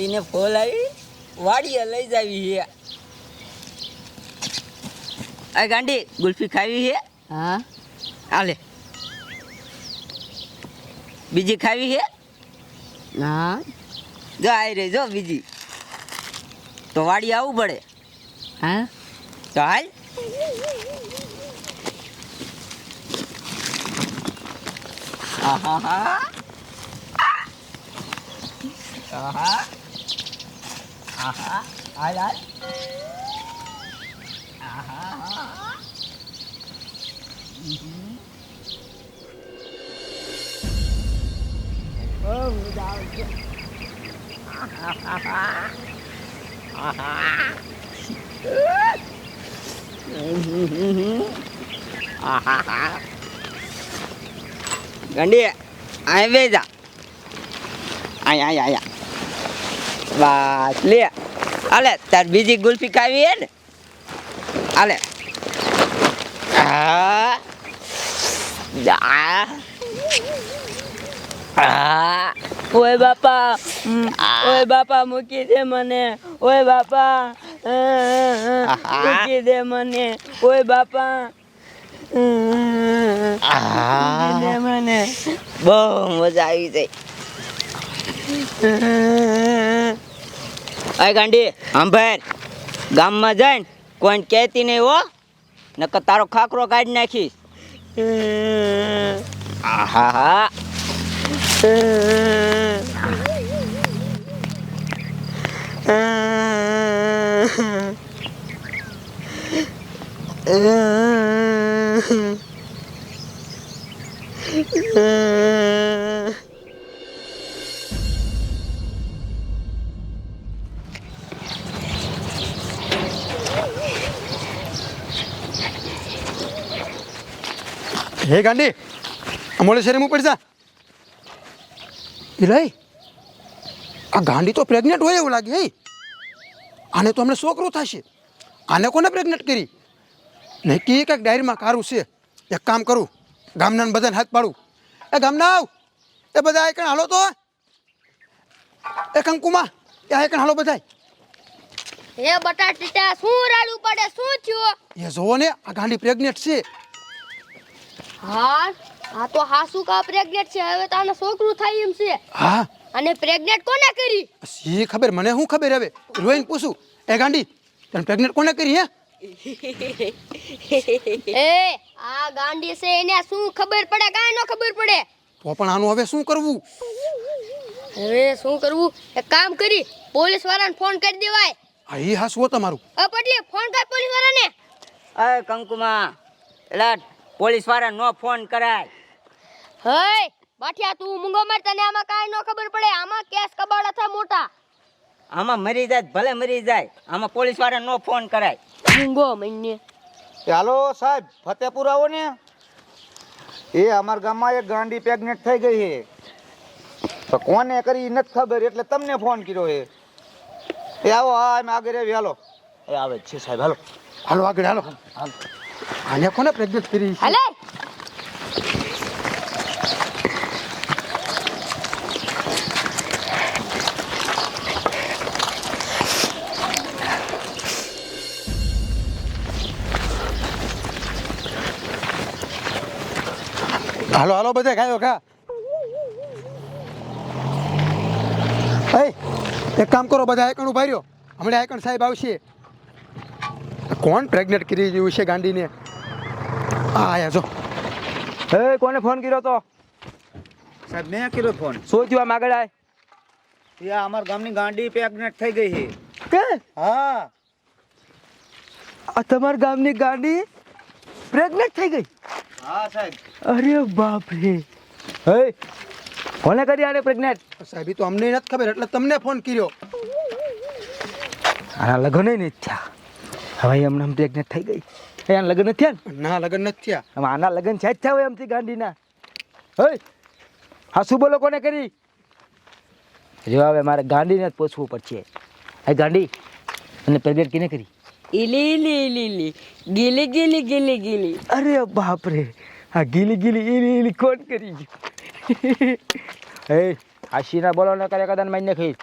ગાંડીને fall આવી વાડીએ લઈ જાવી છે. આ ગાંડી ગુલ્ફી ખાવી છે. હા. આલે બીજી ખાવી છે? હા. જો આવી રહી જો બીજી. તો વાડી આવવું પડે. હા. તો હાલ. આહાહા. આહા. આહા. હાલ હાલ આહાહા. હમ. બહુ મજા આવે છે આહાહા. આહા. ગંડી અહીં બસ લે અલે તાર બીજી ગુલ્ફી ખાવી હે ને? અલે હા. હા. ઓય બાપા. ઓય બાપા મૂકી દે મને. ઓય બાપા. મૂકી દે મને. ઓય બાપા. દે મને. બહુ મજા આવી જાય અય ગાંડી સાંભળ ગામમાં જઈને કોઈને કહેતી નહીં હો, નકર તારો ખાકરો કાઢી નાખીશ. આહા, હે. ગાંડી અમોલે શેરે ઉપર જા ઇલાઈ આ ગાંડી તો પ્રેગ્નેન્ટ હોય એવું લાગે હે? આને તો હમણાં છોકરો થશે. આને કોને પ્રેગ્નેન્ટ કરી? નહીં કે કંઈક ડાયરીમાં કારું છે. એક કામ કરું ગામના બધાને હાથ પાડું. એ ગામના આવ. એ બધા એકણ હાલો તો એ કંકુમાં એ એકણ હાલો બધાય. હે બટાટીટા શું રાડું પડે શું થયું? એ જોવો ને આ ગાંડી પ્રેગ્નેન્ટ છે. હા આ તો હાસુ કા પ્રેગ્નેટ છે? હવે તાને છોકરું થાય એમ છે. હા? અને પ્રેગ્નેટ કોને કરી? સી ખબર? મને શું ખબર હવે? રોઈને પૂછું. એ ગાંડી તને પ્રેગ્નેટ કોને કરી હે? એ આ ગાંડી છે એને શું ખબર પડે? કાંઈ ન ખબર પડે. તો પણ આનું હવે શું કરવું? હવે શું કરવું? એક કામ કરી પોલીસ વાળાને ફોન કરી દેવાય. આ એ હાસું તમારું. અ પટલી ફોન કર પોલીસ વાળાને અ કંકુમા એટલે પોલીસવાળા નો ફોન કરાય. હય બાઠિયા તું મૂંગો માર તને આમાં કાંઈ ન ખબર પડે. આમાં કેસ કબાડા થાય મોટા. આમાં મરી જાય ભલે મરી જાય આમાં પોલીસવાળા નો ફોન કરાય. મૂંગો મહિને. ચાલો સાહેબ ફતેપુર આવો ને. એ અમારા ગામમાં એક ગાંડી પ્રેગ્નેન્ટ થઈ ગઈ છે. તો કોને કરી નથી ખબર એટલે તમને ફોન કર્યો છે. એ આવો હા અમે આગળ આવી હાલો. એ આવે છે સાહેબ હાલો. હાલો આગળ હાલો. આને કોને પ્રેગ્નેન્ટ કરી છે? હલે હાલો હાલો બધા ખાયો ખા એક કામ કરો બધા આયકણ ઊભા રહ્યો હમણાં આયકણ સાહેબ આવશે કોણ પ્રેગ્નેન્ટ કરી રહ્યું છે ગાંડીને આ આયા જો. હે કોને ફોન કર્યો તો? સાહેબ મેં કર્યો ફોન શું થયું આમ આગળ આય? એ અમારા ગામની ગાંડી પ્રેગ્નેટ થઈ ગઈ છે. કે? હા. આ તમારા ગામની ગાંડી પ્રેગ્નેટ થઈ ગઈ? હા સાહેબ. અરે બાપ રે હે કોને કરી આને પ્રેગ્નેટ સાહેબ તો અમને નથી ખબર એટલે તમને ફોન કર્યો. આના લગ્ન નહીં થયા હવે હમણાં પ્રેગ્નેટ થઈ ગઈ. અહીંયા લગ્ન થયા ને? લગ્ન નથી થયા. હવે આના લગ્ન છે જ થયા હોય એમથી ગાંધીના. હોય હા શું બોલો કોને કરી? જો હવે મારે ગાંધીને જ પૂછવું પડશે. એ ગાંધી અને પ્રેગ્નેટ કેને કરી? ઇલી ઇલી ઇલી ઇલી ગીલી ગીલી ગીલી ગીલી. અરે બાપ રે આ ગીલી ગીલી ઈલી ઈલી કોણ કરી? હે એ હાશીના બોલો ન કરે કદાચ માઈને ખાઈ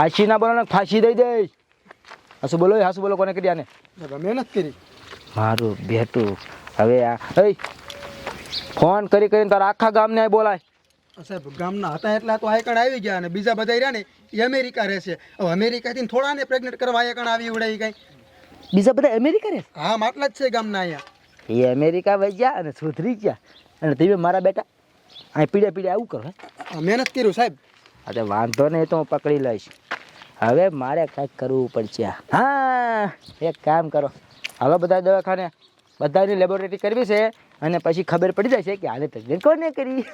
હાસી બોલો ને ફાંસી દઈ દઈશ. હાસુ બોલો હાસુ બોલો કોને કરી આને? મહેનત કરી. મારું બેટું હવે આ હઈ ફોન કરી કરીને તારા આખા ગામને આ બોલાય. સાહેબ ગામના હતા એટલા તો આયકણ આવી ગયા અને બીજા બધા રહ્યા ને એ અમેરિકા રહેશે. હવે અમેરિકાથી થોડાને પ્રેગ્નેટ કરવા આયકણ આવી ઉડે કઈ બીજા બધા અમેરિકા રહે? હા માટલા જ છે ગામના અહીંયા. એ અમેરિકા વહી ગયા અને સુધરી ગયા. અને તમે મારા બેટા અહીં પીડે પીડે આવું કરો મહેનત કર્યું સાહેબ. અરે વાંધો નહીં તો હું પકડી લઈશ. હવે મારે કાંઈક કરવું પડશે. હા એક કામ કરો. હવે બધા દવાખાને. બધાની લેબોરેટરી કરવી છે અને પછી ખબર પડી જશે કે આને પ્રેગ્નેન્ટ કોને કરી?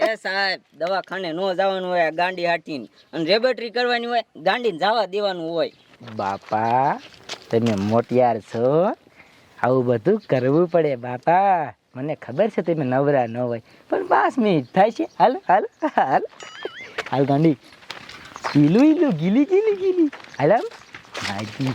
એ સાહેબ દવાખાને ન જવાનું હોય ગાંડી હાટીને. અને લેબોરેટરી કરવાની હોય ગાંડીને જવા દેવાનું હોય. બાપા તમે મોટિયાર છો. આવું બધું કરવું પડે બાપા. મને ખબર છે તમે નવરા ન હોય. પણ પાંચ મિનિટ થાય છે. હાલ હાલ હાલ. હાલ ગાંડી. ઈલું ilu gili gili ગીલી હાલ આમ હાજી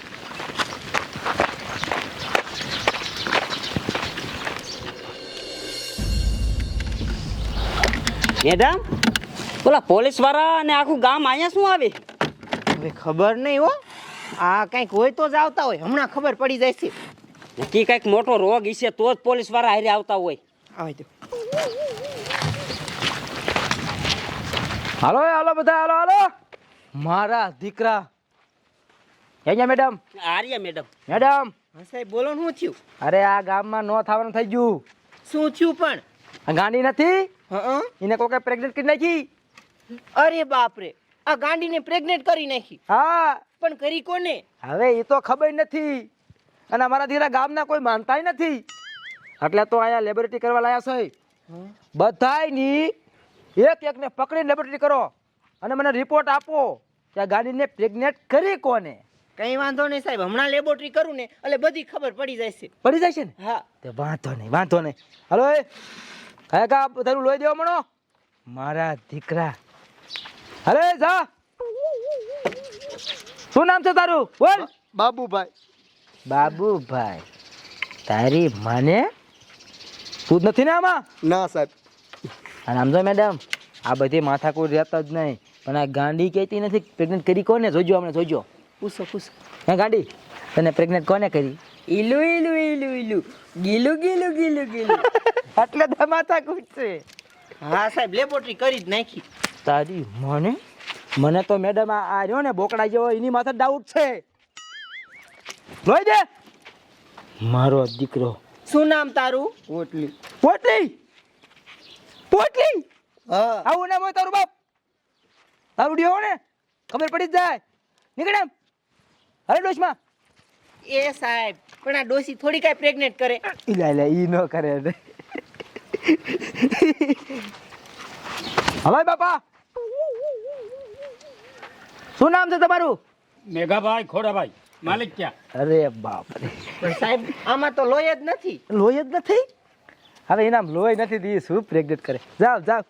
મેડમ બોલા પોલીસવાળા અને આખું ગામ અહીંયા શું આવે? હવે ખબર નહીં હો. આ કંઈક હોય તો જ આવતા હોય. હમણાં ખબર પડી જાય છે. નક્કી કંઈક મોટો રોગ હશે તો જ પોલીસવાળા હારે આવતા હોય. આવી દો હાલો હાલો બધા હાલો હાલો. મારા દીકરા. અહીંયા મેડમ? આર્યા મેડમ. મેડમ? સાહેબ બોલો શું થયું? અરે આ ગામમાં નો થવાનું થઈ ગયું. શું થયું પણ? આ ગાંડી નથી? એને કોકે પ્રેગ્નેટ કરી નાખી? અરે બાપ રે આ ગાંડીને પ્રેગ્નેટ કરી નાખી. હા. પણ કરી કોને? હવે એ તો ખબર નથી. અને અમારા દીકરા ગામના કોઈ માનતાય નથી. એટલે તો અહીંયા લેબોરેટરી કરવા લાયા છે. બધાયની એક એકને પકડીને લેબોરેટરી કરો. અને મને રિપોર્ટ આપો કે આ ગાડીને પ્રેગ્નેટ કરી કોને? કઈ વાંધો નહીં સાહેબ હમણાં લેબોરેટરી કરું ને એટલે બધી ખબર પડી જાય છે. પડી જાય છે ને? હા. તે વાંધો નહીં વાંધો નહીં. હલો એ કયા કા તારું લોહી દેવા મણો મારા દીકરા. અરે જા. શું નામ છે તારું? બોલ. બાબુભાઈ. બાબુભાઈ તારી માને તું જ નથી ને આમાં? ના સાહેબ. અને આમ જો મેડમ. આ બધી માથાકૂટ રહેતા જ નહીં. પણ આ ગાંડી કહેતી નથી. પ્રેગ્નેન્ટ કરી કોને? જોજો આપણે જોજો. પૂછો પૂછો. હે ગાંડી? તને પ્રેગ્નેન્ટ કોને કરી? ઈલુ ઈલુ ઈલુ ઈલુ. ગીલું ગીલું ગીલુ ગીલુ. એટલે ધમાતા છે? હા સાહેબ લેબોરેટરી કરી જ નાખી. તારી મને? મને તો મેડમ આ આ રહ્યો ને બોકડા જેવો એની માથે ડાઉટ છે. જોઈ દે. મારો દીકરો. શું નામ તારું? પોટલી. પોટલી? પોટલી? હા. આવું નામ હોય તારું બાપ. તારું ડ્યો ને? ખબર પડી જ જાય. નીકળે એમ. અરે ડોશમાં. એ સાહેબ પણ આ ડોસી થોડી કાંઈ પ્રેગ્નેટ કરે. ઇલા ઇલા ઈ ન કરે રે બાપા. શું નામ છે તમારું? મેઘાભાઈ ખોડાભાઈ માલિક ક્યાં? અરે બાપ રે પણ સાહેબ આમાં તો લોહી જ નથી. લોહી જ નથી? હવે એના લોહી નથી દી શું પ્રેગ્નેટ કરે? જાવ જાવ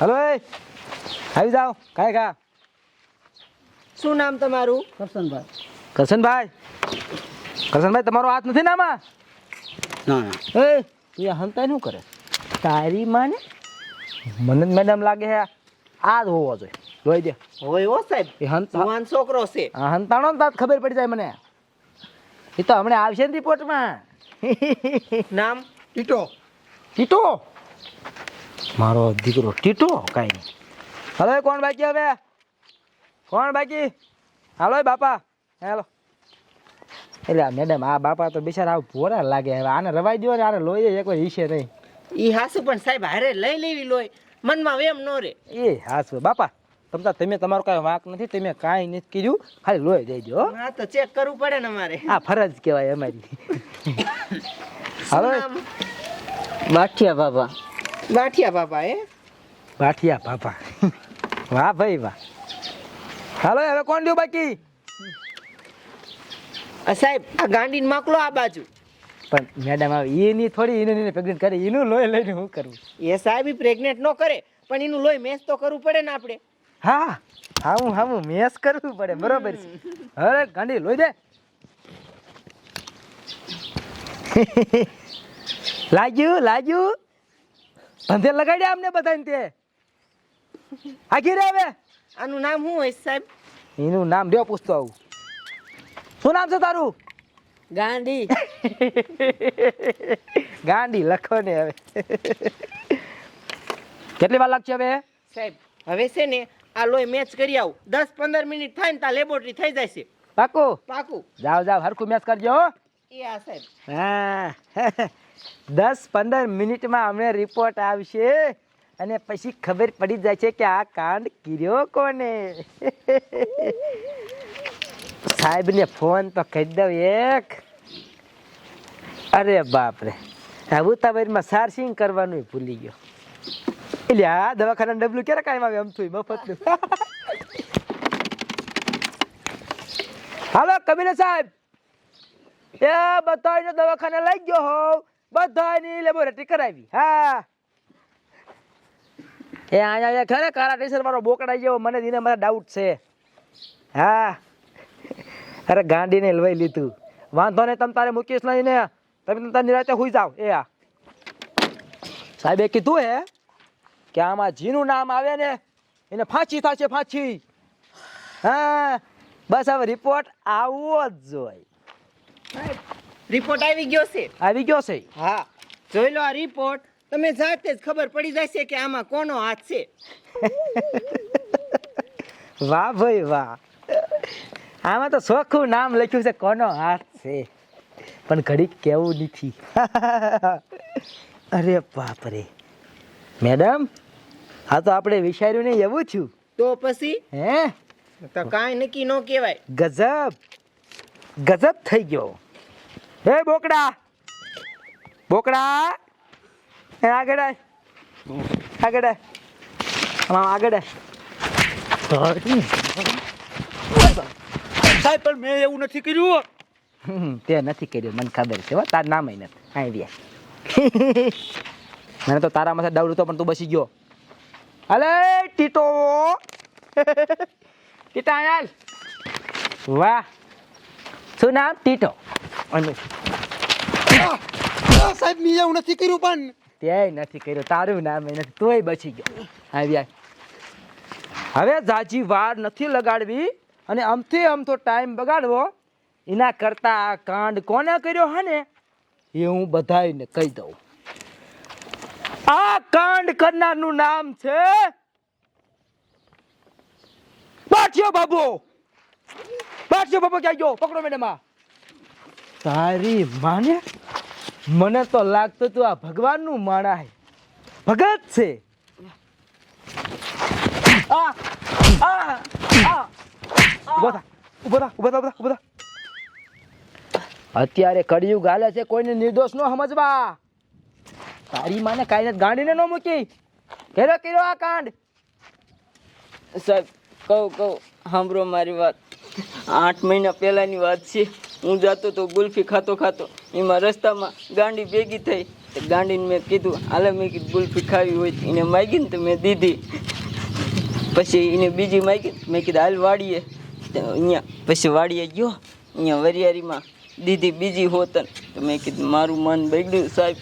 હલો એ. આવી જાઓ. કાય કા? શું નામ તમારું? કરશનભાઈ. કરશનભાઈ? તમારો હાથ નથી નામાં ના ના. એ તું આ હંતાઈ શું કરે? તારી માને? મને મેડમ લાગે છે આ. જ હોવો જોઈએ. જોઈ દે. હોય હો સાહેબ? એ હંતાવાન છોકરો છે. આ હંતાણો ને તાત ખબર પડી જાય મને. એ તો હમણાં આવશે ને રિપોર્ટમાં નામ? ટીટો. ટીટો? મારો દીકરો ટીટો કાંઈ નહીં. હવે કોણ બાકી હવે? કોણ બાકી? હાલો બાપા. હેલો. એટલે મેડમ આ બાપા તો બિચારા આવું ભોરા લાગે. હવે આને રવાઈ દો ને આને લોહી એક વાર ઈશે નહીં. ઈ હાસુ પણ સાહેબ હારે લઈ લેવી લોહી. મનમાં વેમ નો રે એ હાસુ. બાપા તમતા તમે તમારો કાંઈ વાંક નથી તમે કાંઈ નથી કીધું. ખાલી લોહી દઈ દો હા. તો ચેક કરવું પડે ને અમારે. આ ફરજ કહેવાય અમારી. હવે? બાઠિયા બાબા. બાઠિયા બાપા એ બાઠિયા પાપા વાહ ભાઈ વાહ. હાલો હવે કોણ દઉં બાકી? સાહેબ આ ગાંડીને માકલો આ બાજુ. પણ મેડમ આવે એની થોડી એને પ્રેગ્નેન્ટ કરે એનું લોહી લઈને હું કરવું એ સાહેબ પ્રેગ્નેન્ટ નો કરે પણ એનું લોહી મેસ તો કરવું પડે ને આપણે. હા હા હું હા હું મેસ કરવું પડે બરોબર છે. અરે ગાંડી લોહી દે. લાગ્યું લાગ્યું. ધંધે લગાડ્યા અમને બધાને તે? આગી રે હવે આનું નામ શું હોય સાહેબ? એનું નામ રહ્યો પૂછતો આવું. શું નામ છે તારું? ગાંડી ગાંડી લખો ને હવે. કેટલી વાર લાગશે હવે? સાહેબ હવે છે ને આ લોહી મેચ કરી આવું. દસ પંદર મિનિટ થાય ને ત્યાં લેબોરેટરી થઈ જાય છે. પાકું? પાકું. જાઓ જાઓ હરખું મેચ કરજો એ આ સાહેબ. હા. દસ પંદર મિનિટમાં અમને રિપોર્ટ આવશે. અને પછી ખબર પડી જાય છે કે આ કાંડ કર્યો કોને? સાહેબને ફોન તો કરી દઉં એક. અરે બાપરે. આવું તબેરમાં સારસિંગ કરવાનું ભૂલી ગયો. એટલે આ દવાખાના ડબલું ક્યારે કાંઈ આવે એમ થયું મફતનું. હાલો, કબીર સાહેબ. એ બધાને દવાખાને લઈ ગયો હોવ બધાની લેબોરેટરી કરાવી. હા. એ અહીંયા ખરે કાળા ટીશર્ટ વાળો બોકડાઈ ગયો મને દિને મારા ડાઉટ છે. હા. અરે ગાંડીને લઈ લીધું. વાંધો નહીં તમે તારે મૂકીશ નહીં ને તમે તારે નિરાતે હુઈ જાઓ. એ આ. સાહેબે કીધું હે કે આમાં જીનું નામ આવે ને એને ફાંચી થશે ફાંચી હા. બસ હવે રિપોર્ટ આવવો જ જોઈએ રિપોર્ટ આવી ગયો છે. આવી ગયો છે. હા. જોઈ લો આ રિપોર્ટ તમે જાતે જ ખબર પડી જશે કે આમાં કોનો હાથ છે. વાહ ભાઈ વાહ. આમાં તો સોખું નામ લખ્યું છે કોનો હાથ છે. પણ ઘડી કેવું નથી. અરે બાપ રે મેડમ આ તો આપણે વિચાર્યું નહીં એવું છું તો પછી? હે? તો કાંઈ નક્કી ન કહેવાય. ગજબ. ગજબ થઈ ગયો. હે બોકડા. બોકડા. એ આગળ આય. આગળ આય. આમ આગળ આય. સાહેબ પણ મેં એવું નથી કર્યું તે નથી કર્યું મને ખબર છે તાર નામ નથી. રહ્યા મને તો તારા માથે ડર હતો પણ તું બસી ગયો. અલે ટીટો. ટીટા આયાલ વાહ. શું નામ? ટીટો. અને સાહેબ મેં એવું નથી કર્યું પણ. તે નથી કર્યું. તારું નામ નથી. તોય બચી ગયો. આવ્યા હવે જાજી વાર નથી લગાડવી અને આમથી આમ તો ટાઈમ બગાડવો. એના કરતા આ કાંડ કોને કર્યો હે ને એ હું બધાને કહી દઉં. આ કાંડ કરનારનું નામ છે પાઠ્યો બાબુ. પાઠ્યો બાબુ ક્યાં ગયો? પકડો મેડમ આ. તારી માને મને તો લાગતું તું આ ભગવાનનું માણા હે. ભગત છે. અત્યારે કળિયુગ હાલે છે, કોઈને નિર્દોષ નો સમજવા. તારી માને કાંઈ ગાંડીને ન મૂકી. કેરો કેરો આ કાંડ. સાહેબ, કહું કહું, સાંભળો મારી વાત. આઠ મહિના પહેલાની વાત છે. હું જાતો તો ગુલ્ફી ખાતો ખાતો એમાં રસ્તામાં ગાંડી ભેગી થઈ. તો ગાંડીને મેં કીધું હાલે મેં કીધું ગુલ્ફી ખાવી હોય એને માગી ને તો મેં દીધી. પછી એને બીજી માગી મેં કીધું હાલ વાડીએ. તો અહીંયા પછી વાડીએ ગયો. અહીંયા વરિયારીમાં દીધી બીજી હોતન. તો મેં કીધું મારું મન બગડ્યું સાહેબ.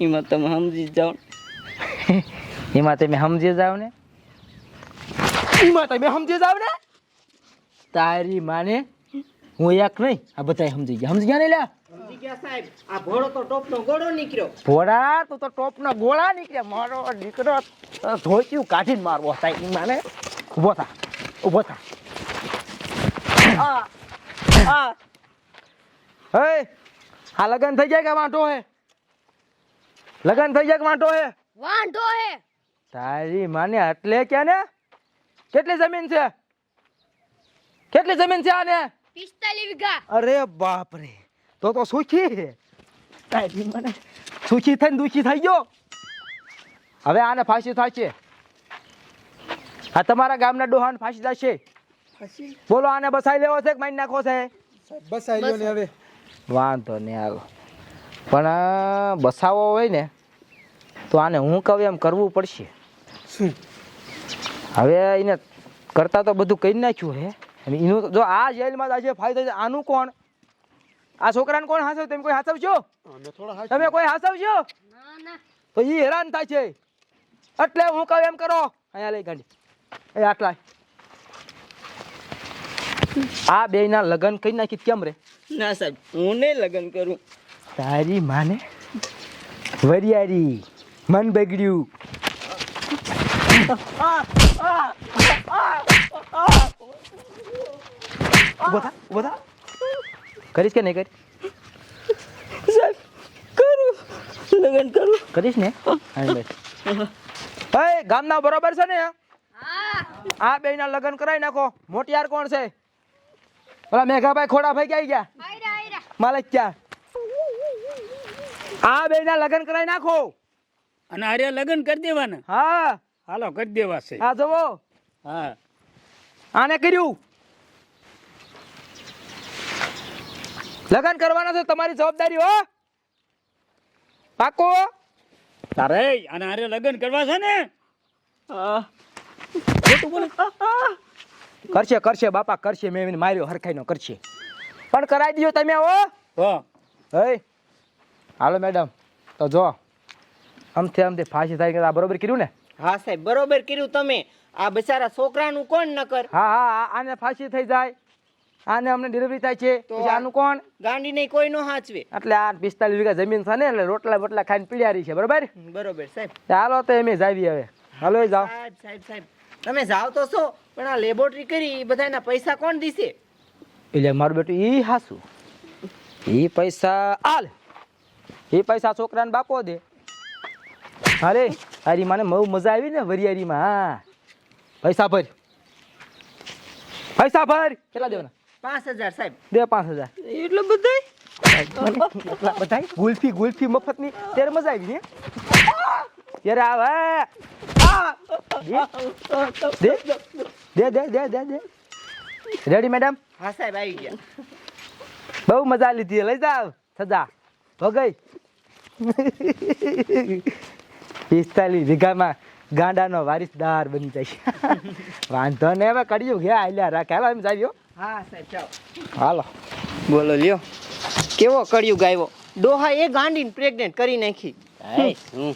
એમાં તમે સમજી જાઓ એમાં તમે સમજી જાવ ને? એમાં તમે સમજી જાવ ને? તારી માને હું એક નહીં આ બધા સમજી ગયા. સમજી ગયા ને લ્યા? સમજી ગયા સાહેબ. આ ભોળો તો ટોપનો ગોળો નીકળ્યો. ભોળા તું તો ટોપના ગોળા નીકળ્યા. મારો દીકરો ધોચ્યું કાઢીને મારવો સાહેબ ઈ માને ઊભો થા ઊભો થા. આ આ. હે? આ લગન થઈ જાય કે વાંટો હે? લગન થઈ જાય કે વાંટો હે? વાંટો હે. તારી માને એટલે કે ને? કેટલી જમીન છે? કેટલી જમીન છે આને? પિસ્તાલીસ વીઘા. અરે બાપ રે તો તો સુખી છે. તારી મને સુખી થઈને દુખી થઈ ગયો. હવે આને ફાંસી થાય છે આ તમારા ગામના ડોહાને ફાંસી થશે. બોલો આને બસાઈ લેવો છે કે મારી નાખો છે? બસાઈ આવી ને હવે. વાંધો નહીં હાલો. પણ બસાવો હોય ને તો આને હું કહું એમ કરવું પડશે. શું? હવે એને કરતા તો બધું કરી નાખ્યું હે. અને એનું જો આ જેલમાં આજે ફાયદો છે આનું કોણ? આ છોકરાને કોણ હાસવ તમે કોઈ હાસવશો? અમે તમે કોઈ હાસવશો? ના ના. તો એ હેરાન થાય છે. એટલે હું કહું એમ કરો. અહીંયા લઈ ગાડી. એ આટલા. આ બે ના લગ્ન કરી નાખી કેમ રે? ના સાહેબ હું નહીં લગ્ન કરું. તારી માને વરિયારી મન બગડ્યું. ઊભો થા કરીશ કે નહીં કરી સાહેબ કરું. લગન કરું. કરીશ ને? હા. હે ગામના બરોબર છે ને? આ બે ના લગ્ન કરાવી નાખો. મોટિયાર કોણ છે? ઓલા મેઘાભાઈ ખોડાભાઈ ક્યાં ગયા? માલિક ક્યાં? આ બે ના લગ્ન કરાવી નાખો. અને આરે લગ્ન કરી દેવાના? હા. હાલો કરી દેવા છે આ જુઓ. હા. આને કર્યું? લગ્ન કરવાના છે તમારી જવાબદારી હો? પાકો તારે અને આરે લગ્ન કરવા છે ને? કરશે કરશે બાપા કરશે. મેં એને માર્યો હરખાઈનો કરશે. પણ કરાવી દો તમે હો? હો. હે હાલો મેડમ. તો જો આમથી આમથી ફાંસી થાય આ બરોબર કર્યું ને? હા સાહેબ બરોબર કર્યું તમે. આ બિચારા છોકરાનું કોણ ન કર હા હા આને ફાંસી થઈ જાય. આને અમને ડિલિવરી થાય છે. તો પછી આનું કોણ? ગાંડી નહીં કોઈ નો હાચવે. એટલે આ પિસ્તાલીસ વીઘા જમીન છે ને એટલે રોટલા બોટલા ખાઈને પીડ્યા છે બરોબર? બરોબર સાહેબ. હાલો તો એમ જાવી હવે. હાલો એ જાઓ. સાહેબ સાહેબ તમે જાઓ તો છો પણ આ લેબોરેટરી કરી એ બધાના પૈસા કોણ દીશે? એટલે મારું બેટું ઈ હાસું ઈ પૈસા આલ. એ પૈસા છોકરાને બાપો દે. અરે આરી મને બહુ મજા આવી ને વરિયારીમાં હા. પૈસા ભર. પૈસા ભર. કેટલા દેવાના? પાંચ હજાર સાહેબ. દે પાંચ હજાર. એટલો બધો એટલા બધા ગુલ્ફી ગુલ્ફી મફતની. ત્યારે મજા આવી ને? ત્યારે આવે દે. દે દે દે દે દે. રેડી મેડમ હા સાહેબ આવી ગયા. બહુ મજા લીધી લઈ જાવ સજા. હો ગઈ પિસ્તાલીસ વીઘામાં ગાંડાનો વારિસદાર બની જાય. વાંધો ને હવે કર્યું ગયા આલ્યા રાખે. હાલો એમ જાવ્યો હા સાહેબ ચાલો હાલો બોલો લ્યો. કેવો કર્યું ગાયવો? ડોહા એ ગાંડીને પ્રેગ્નેન્ટ કરી નાખી. હું